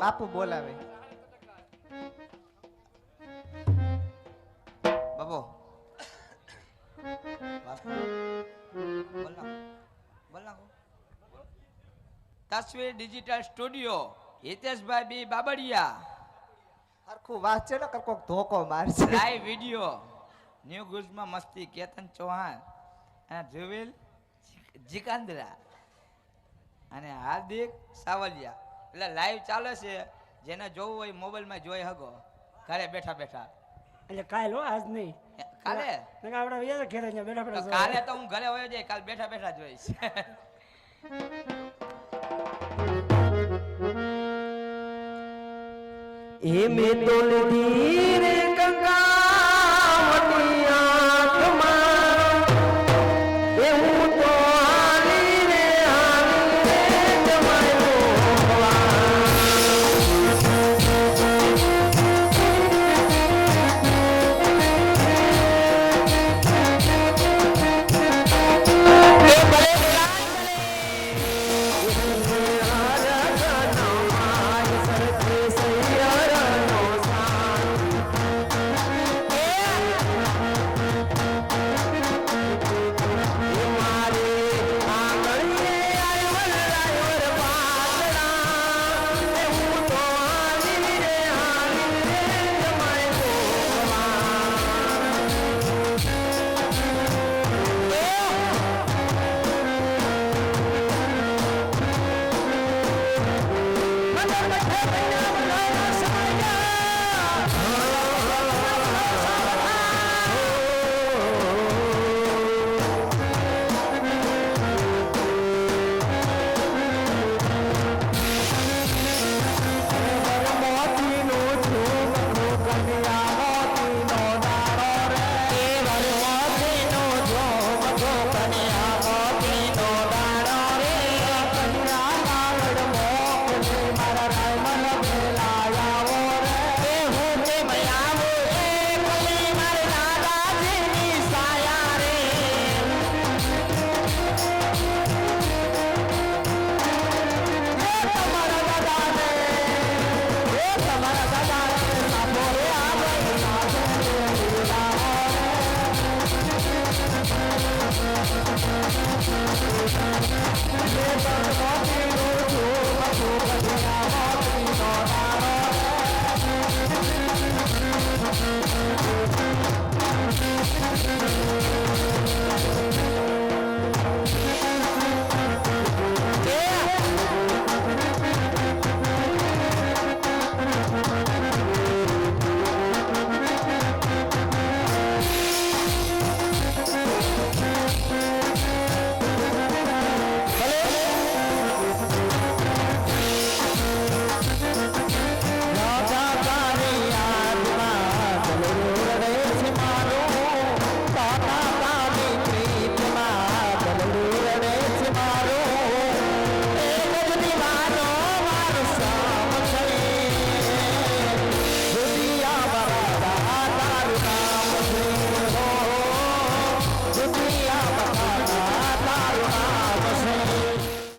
બાપુ બોલાવે. બાબો તસવીર digital studio. Hiteshbhai B Babadiya. હરખું વાંચે ને કોક ધોકો મારશે. લાઈવ વિડિયો ન્યૂ ગુજમાં મસ્તી કેતન ચૌહાણ અને ધ્રુવિલ જીકાંદ્રા અને હાર્દિક સાવલિયા. એટલે લાઈવ ચાલે છે. જેને જોવું હોય મોબાઈલમાં જોઈ હગો. ઘરે બેઠા બેઠા. એટલે કાલ હો આજ નહીં. કાલે? નકર આપણે વૈયા ઘેરે બેઠા બેઠા કાલે તો હું ઘરે હોય જાય કાલ બેઠા બેઠા જોઈશ એમે તો લીધી રે Come on, come on. Thank you.